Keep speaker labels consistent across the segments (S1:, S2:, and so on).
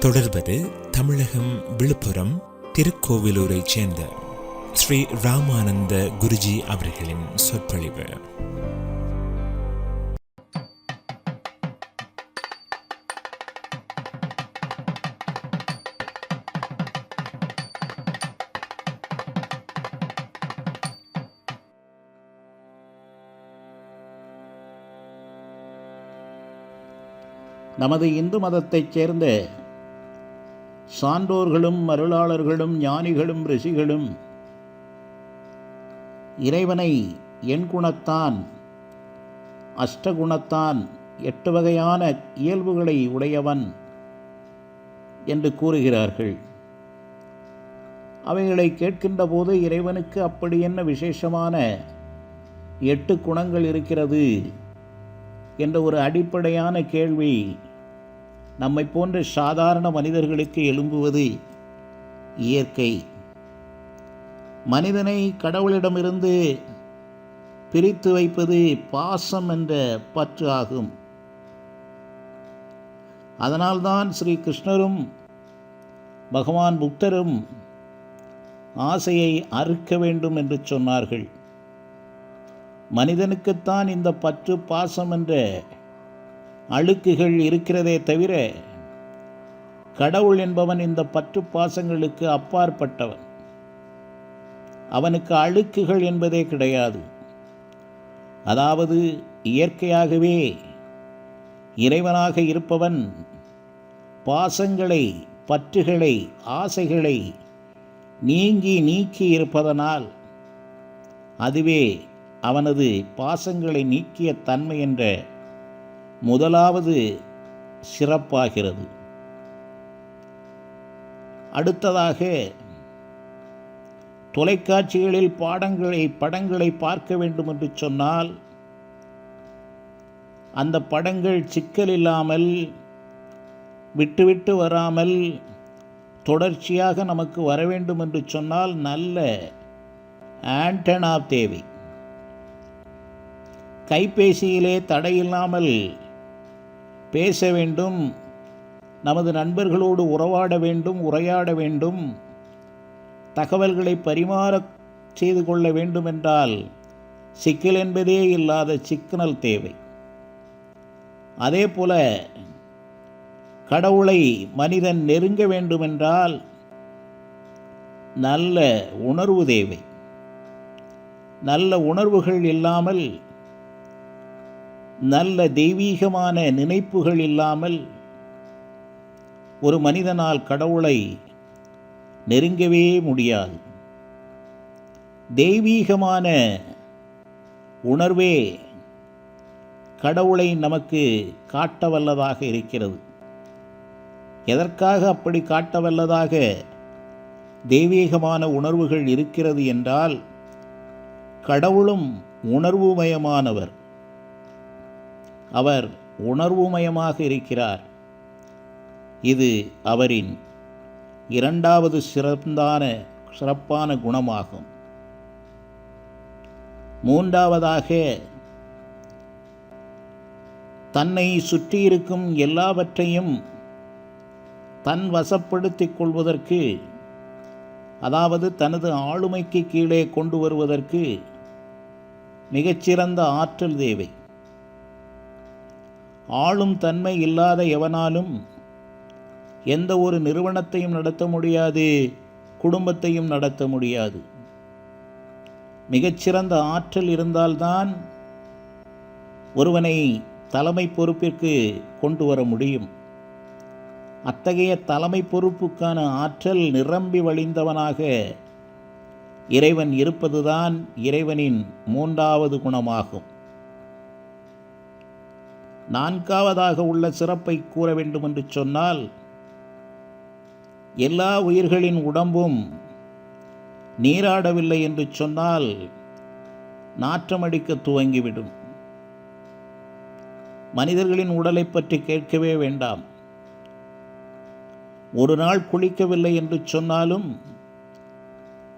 S1: தொடர்வது தமிழகம் விழுப்புரம் திருக்கோவிலூரைச் சேர்ந்த ஸ்ரீ ராமானந்த குருஜி அவர்களின் சொற்பொழிவு.
S2: நமது இந்து மதத்தைச் சேர்ந்த சான்றோர்களும் அருளாளர்களும் ஞானிகளும் ரிஷிகளும் இறைவனை என் குணத்தான் அஷ்டகுணத்தான் எட்டு வகையான இயல்புகளை உடையவன் என்று கூறுகிறார்கள். அவைகளை கேட்கின்ற போது இறைவனுக்கு அப்படி என்ன விசேஷமான எட்டு குணங்கள் இருக்கிறது? என்ற ஒரு அடிப்படையான கேள்வி நம்மை போன்ற சாதாரண மனிதர்களுக்கு எழும்புவது இயற்கை. மனிதனை கடவுளிடமிருந்து பிரித்து வைப்பது பாசம் என்ற பற்று ஆகும். அதனால்தான் ஸ்ரீ கிருஷ்ணரும் பகவான் புத்தரும் ஆசையை அறுக்க வேண்டும் என்று சொன்னார்கள். மனிதனுக்குத்தான் இந்த பற்று பாசம் என்ற அழுக்குகள் இருக்கிறதே தவிர கடவுள் என்பவன் இந்த பற்று பாசங்களுக்கு அப்பாற்பட்டவன். அவனுக்கு அழுக்குகள் என்பதே கிடையாது. அதாவது இயற்கையாகவே இறைவனாக இருப்பவன் பாசங்களை பற்றுகளை ஆசைகளை நீங்கி நீக்கி இருப்பதனால் அதுவே அவனது பாசங்களை நீக்கிய தன்மை என்ற முதலாவது சிறப்பாகிறது. அடுத்ததாக தொலைக்காட்சிகளில் பாடங்களை படங்களை பார்க்க வேண்டும் என்று சொன்னால் அந்த படங்கள் சிக்கல் இல்லாமல் விட்டுவிட்டு வராமல் தொடர்ச்சியாக நமக்கு வர வேண்டும் என்று சொன்னால் நல்ல ஆண்டனா தேவை. கைபேசியிலே தடையில்லாமல் பேச வேண்டும் நமது நண்பர்களோடு உறவாட வேண்டும் உரையாட வேண்டும் தகவல்களை பரிமாற செய்து கொள்ள வேண்டும் என்றால் சிக்கல் என்பதே இல்லாத சிக்கனல் தேவை. அதே போல கடவுளை மனிதன் நெருங்க வேண்டுமென்றால் நல்ல உணர்வு தேவை. நல்ல உணர்வுகள் இல்லாமல் நல்ல தெய்வீகமான நினைப்புகள் இல்லாமல் ஒரு மனிதனால் கடவுளை நெருங்கவே முடியாது. தெய்வீகமான உணர்வே கடவுளை நமக்கு காட்ட வல்லதாக இருக்கிறது. எதற்காக அப்படி காட்ட வல்லதாக தெய்வீகமான உணர்வுகள் இருக்கிறது என்றால் கடவுளும் உணர்வுமயமானவர். அவர் உணர்வுமயமாக இருக்கிறார். இது அவரின் இரண்டாவது சிறந்தான சிறப்பான குணமாகும். மூன்றாவதாக தன்னை சுற்றியிருக்கும் எல்லாவற்றையும் தன் வசப்படுத்திக் கொள்வதற்கு அதாவது தனது ஆளுமைக்கு கீழே கொண்டு வருவதற்கு மிகச்சிறந்த ஆற்றல் தேவை. ஆளும் தன்மை இல்லாத எவனாலும் எந்த ஒரு நிறுவனத்தையும் நடத்த முடியாது குடும்பத்தையும் நடத்த முடியாது. மிகச்சிறந்த ஆற்றல் இருந்தால்தான் ஒருவனை தலைமை பொறுப்பிற்கு கொண்டு வர முடியும். அத்தகைய தலைமை பொறுப்புக்கான ஆற்றல் நிரம்பி வழிந்தவனாக இறைவன் இருப்பதுதான் இறைவனின் மூன்றாவது குணமாகும். நான்காவதாக உள்ள சிறப்பை கூற வேண்டும் என்று சொன்னால் எல்லா உயிர்களின் உடம்பும் நீராடவில்லை என்று சொன்னால் நாற்றமடிக்க துவங்கிவிடும். மனிதர்களின் உடலை பற்றி கேட்கவே வேண்டாம். ஒரு நாள் குளிக்கவில்லை என்று சொன்னாலும்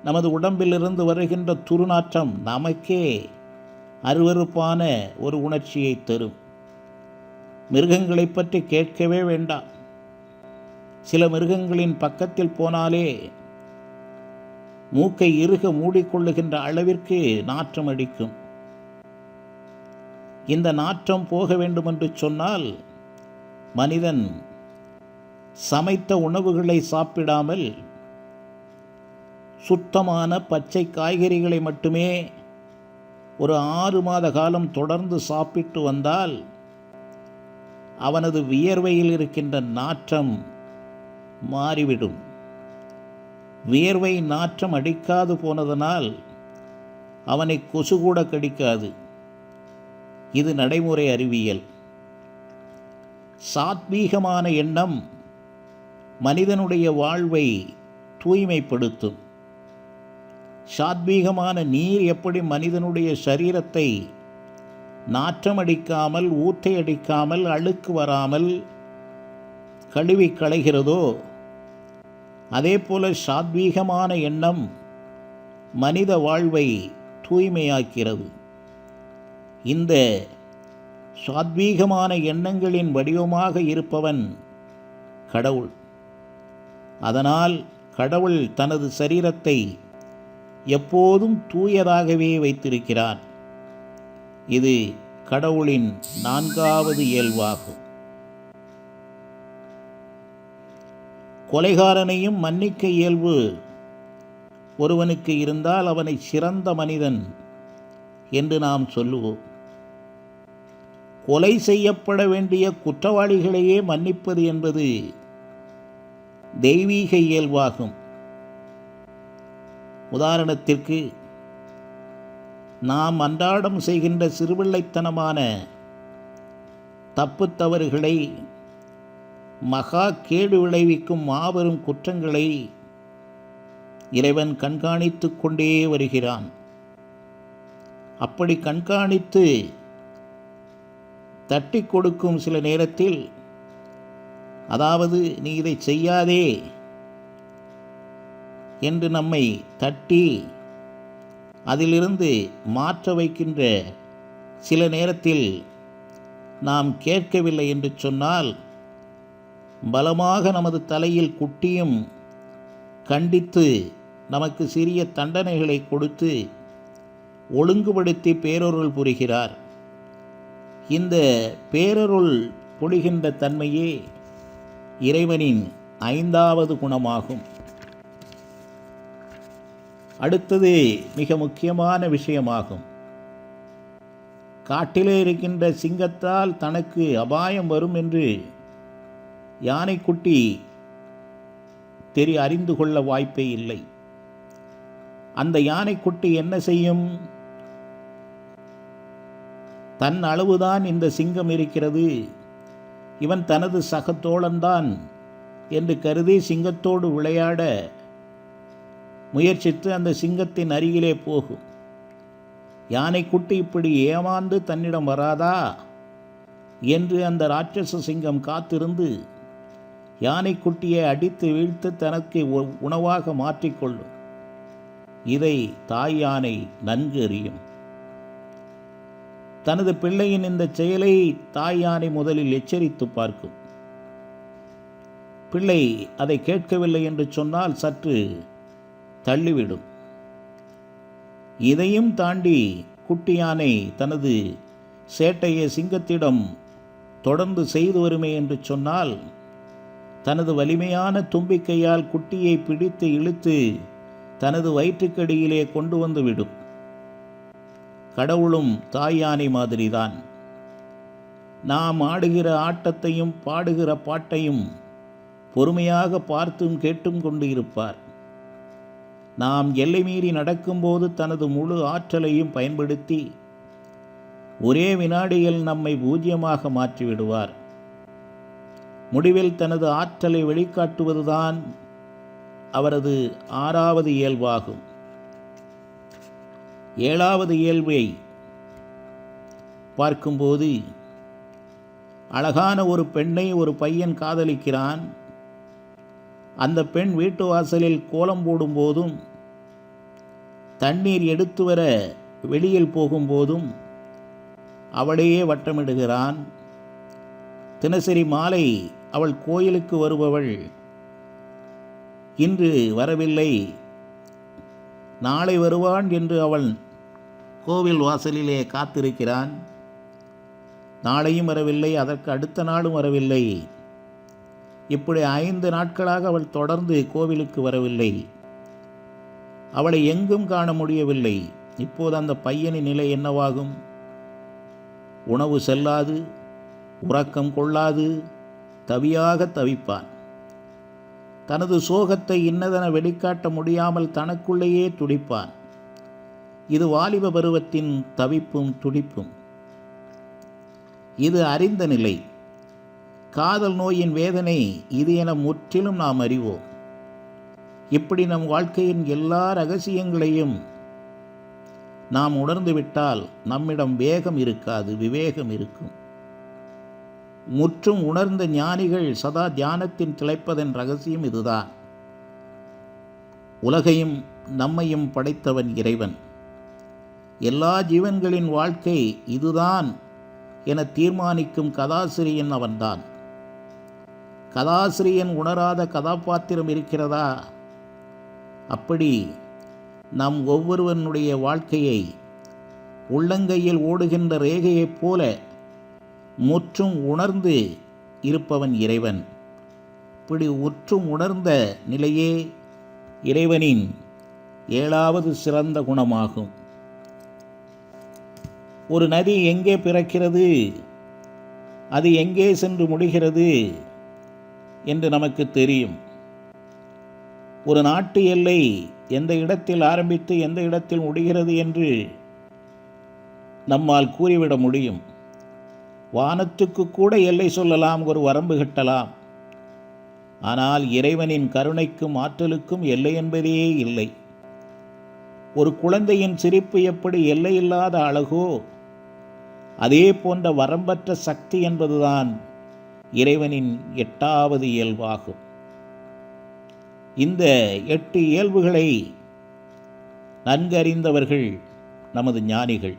S2: நமது உடம்பிலிருந்து வருகின்ற துருநாற்றம் நமக்கே அருவருப்பான ஒரு உணர்ச்சியை தரும். மிருகங்களை பற்றி கேட்கவே வேண்டாம். சில மிருகங்களின் பக்கத்தில் போனாலே மூக்கை இறுக மூடிக்கொள்ளுகின்ற அளவிற்கு நாற்றம் அடிக்கும். இந்த நாற்றம் போக வேண்டுமென்று சொன்னால் மனிதன் சமைத்த உணவுகளை சாப்பிடாமல் சுத்தமான பச்சை காய்கறிகளை மட்டுமே ஒரு ஆறு மாத காலம் தொடர்ந்து சாப்பிட்டு வந்தால் அவனது வியர்வையில் இருக்கின்ற நாற்றம் மாறிவிடும். வியர்வை நாற்றம் அடிக்காது போனதனால் அவனை கொசு கூட கடிக்காது. இது நடைமுறை அறிவியல். சாத்வீகமான எண்ணம் மனிதனுடைய வாழ்வை தூய்மைப்படுத்தும். சாத்வீகமான நீர் எப்படி மனிதனுடைய சரீரத்தை நாற்றம் அடிக்காமல் ஊற்றை அடிக்காமல் அழுக்கு வராமல் கழுவி களைகிறதோ? அதே போல சாத்வீகமான எண்ணம் மனித வாழ்வை தூய்மையாக்கிறது. இந்த சாத்வீகமான எண்ணங்களின் வடிவமாக இருப்பவன் கடவுள். அதனால் கடவுள் தனது சரீரத்தை எப்போதும் தூயதாகவே வைத்திருக்கிறான் இது கடவுளின் நான்காவது இயல்பாகும். கொலைகாரனையும் மன்னிக்க இயல்பு ஒருவனுக்கு இருந்தால் அவனை சிறந்த மனிதன் என்று நாம் சொல்லுவோம். கொலை செய்யப்பட வேண்டிய குற்றவாளிகளையே மன்னிப்பது என்பது தெய்வீக இயல்பாகும். உதாரணத்திற்கு நாம் அன்றாடம் செய்கின்ற சிறுபிள்ளைத்தனமான தப்பு தவறுகளை மகா கேடு விளைவிக்கும் மாபெரும் குற்றங்களை இறைவன் கண்காணித்து கொண்டே வருகிறான். அப்படி கண்காணித்து தட்டி கொடுக்கும் சில நேரத்தில் அதாவது நீ இதை செய்யாதே என்று நம்மை தட்டி அதிலிருந்து மாற்ற வைக்கின்ற சில நேரத்தில் நாம் கேட்கவில்லை என்று சொன்னால் பலமாக நமது தலையில் குட்டியும் கண்டித்து நமக்கு சிறிய தண்டனைகளை கொடுத்து ஒழுங்குபடுத்தி பேரொருள் புரிகிறார். இந்த பேரருள் பொழிகின்ற தன்மையே இறைவனின் ஐந்தாவது குணமாகும். அடுத்தது மிக முக்கியமான விஷயமாகும். காட்டிலே இருக்கின்ற சிங்கத்தால் தனக்கு அபாயம் வரும் என்று யானைக்குட்டி தெரி அறிந்து கொள்ள வாய்ப்பே இல்லை. அந்த யானைக்குட்டி என்ன செய்யும்? தன் அளவுதான் இந்த சிங்கம் இருக்கிறது. இவன் தனது சகத்தோழன்தான் என்று கருதி சிங்கத்தோடு விளையாட முயற்சித்து அந்த சிங்கத்தின் அருகிலே போகும் யானைக்குட்டி இப்படி ஏமாந்து தன்னிடம் வராதா? என்று அந்த ராட்சச சிங்கம் காத்திருந்து யானைக்குட்டியை அடித்து வீழ்த்து தனக்கு உ- உணவாக மாற்றிக்கொள்ளும். இதை தாய் யானை நன்கு அறியும். தனது பிள்ளையின் இந்த செயலை தாய் யானை முதலில் எச்சரித்து பார்க்கும். பிள்ளை அதை கேட்கவில்லை என்று சொன்னால் சற்று தள்ளிவிடும். இதையும் தாண்டி குட்டி யானை தனது சேட்டையை சிங்கத்திடம் தொடர்ந்து செய்து வருமே என்று சொன்னால் தனது வலிமையான தும்பிக்கையால் குட்டியை பிடித்து இழுத்து தனது வயிற்றுக்கடியிலே கொண்டு வந்து விடும். கடவுளும் தாய் யானை மாதிரிதான். நாம் ஆடுகிற ஆட்டத்தையும் பாடுகிற பாட்டையும் பொறுமையாக பார்த்தும் கேட்டும் கொண்டு இருப்பார். நாம் எல்லை மீறி நடக்கும்போது தனது முழு ஆற்றலையும் பயன்படுத்தி ஒரே வினாடியில் நம்மை பூஜ்யமாக மாற்றிவிடுவார். முடிவில் தனது ஆற்றலை வெளிக்காட்டுவதுதான் அவரது ஆறாவது இயல்பாகும். ஏழாவது இயல்பை பார்க்கும்போது அழகான ஒரு பெண்ணை ஒரு பையன் காதலிக்கிறான். அந்த பெண் வீட்டு வாசலில் கோலம் போடும்போதும் தண்ணீர் எடுத்து வர வெளியில் போகும்போதும் அவளையே வட்டமிடுகிறான். தினசரி மாலை அவள் கோயிலுக்கு வருபவள். இன்று வரவில்லை. நாளை வருவான் என்று அவன் கோவில் வாசலிலே காத்திருக்கிறான். நாளையும் வரவில்லை அதற்கு அடுத்த நாளும் வரவில்லை. இப்படி ஐந்து நாட்களாக அவள் தொடர்ந்து கோவிலுக்கு வரவில்லை. அவளை எங்கும் காண முடியவில்லை. இப்போது அந்த பையனின் நிலை என்னவாகும்? உணவு செல்லாது உறக்கம் கொள்ளாது தவியாக தவிப்பான். தனது சோகத்தை இன்னதென வெளிக்காட்ட முடியாமல் தனக்குள்ளேயே துடிப்பான். இது வாலிப பருவத்தின் தவிப்பும் துடிப்பும். இது அறிந்த நிலை. காதல் நோயின் வேதனை இது என முற்றிலும் நாம் அறிவோம். இப்படி நம் வாழ்க்கையின் எல்லா ரகசியங்களையும் நாம் உணர்ந்துவிட்டால் நம்மிடம் வேகம் இருக்காது விவேகம் இருக்கும். முற்றும் உணர்ந்த ஞானிகள் சதா தியானத்தின் திளைப்பதன் ரகசியம் இதுதான். உலகையும் நம்மையும் படைத்தவன் இறைவன். எல்லா ஜீவன்களின் வாழ்க்கை இதுதான் என தீர்மானிக்கும் கதாசிரியன் அவன்தான். கதாசிரியன் உணராத கதாபாத்திரம் இருக்கிறதா? அப்படி நம் ஒவ்வொருவனுடைய வாழ்க்கையை உள்ளங்கையில் ஓடுகின்ற ரேகையைப் போல முற்றும் உணர்ந்து இருப்பவன் இறைவன். இப்படி உற்றும் உணர்ந்த நிலையே இறைவனின் ஏழாவது சிறந்த குணமாகும். ஒரு நதி எங்கே பிறக்கிறது? அது எங்கே சென்று முடிகிறது? என்று நமக்கு தெரியும். ஒரு நாட்டு எல்லை எந்த இடத்தில் ஆரம்பித்து எந்த இடத்தில் முடிகிறது என்று நம்மால் கூறிவிட முடியும். வானத்துக்கு கூட எல்லை சொல்லலாம் ஒரு வரம்பு கட்டலாம். ஆனால் இறைவனின் கருணைக்கும் ஆற்றலுக்கும் எல்லை என்பதே இல்லை. ஒரு குழந்தையின் சிரிப்பு எப்படி எல்லையில்லாத அழகோ அதே போன்ற வரம்பற்ற சக்தி என்பதுதான் இறைவனின் எட்டாவது இயல்பாகும். இந்த எட்டு இயல்புகளை நன்கறிந்தவர்கள் நமது ஞானிகள்.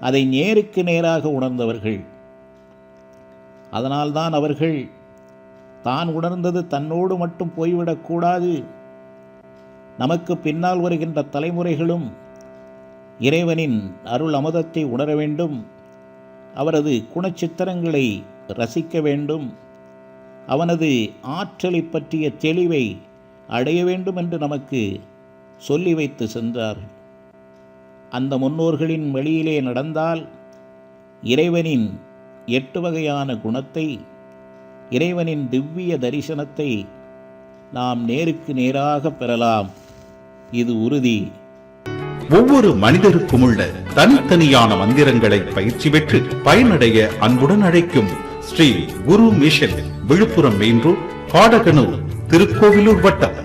S2: அதை நேருக்கு நேராக உணர்ந்தவர்கள். அதனால்தான் அவர்கள் தான் உணர்ந்தது தன்னோடு மட்டும் போய்விடக்கூடாது நமக்கு பின்னால் வருகின்ற தலைமுறைகளும் இறைவனின் அருள் அமுதத்தை உணர வேண்டும். அவரது குணச்சித்திரங்களை ரசிக்க வேண்டும். அவனது ஆற்றலை பற்றிய தெளிவை அடைய வேண்டும் என்று நமக்கு சொல்லி வைத்து சென்றார்கள். அந்த முன்னோர்களின் வழியிலே நடந்தால் இறைவனின் எட்டு வகையான குணத்தை இறைவனின் திவ்ய தரிசனத்தை நாம் நேருக்கு நேராக பெறலாம். இது உறுதி.
S3: ஒவ்வொரு மனிதருக்கும் உள்ள தனித்தனியான மந்திரங்களை பயிற்சி பெற்று பயனடைய அன்புடன் அழைக்கும் Sri Guru mission Villupuram main road Padaganur Tirukkoilur வட்டம்.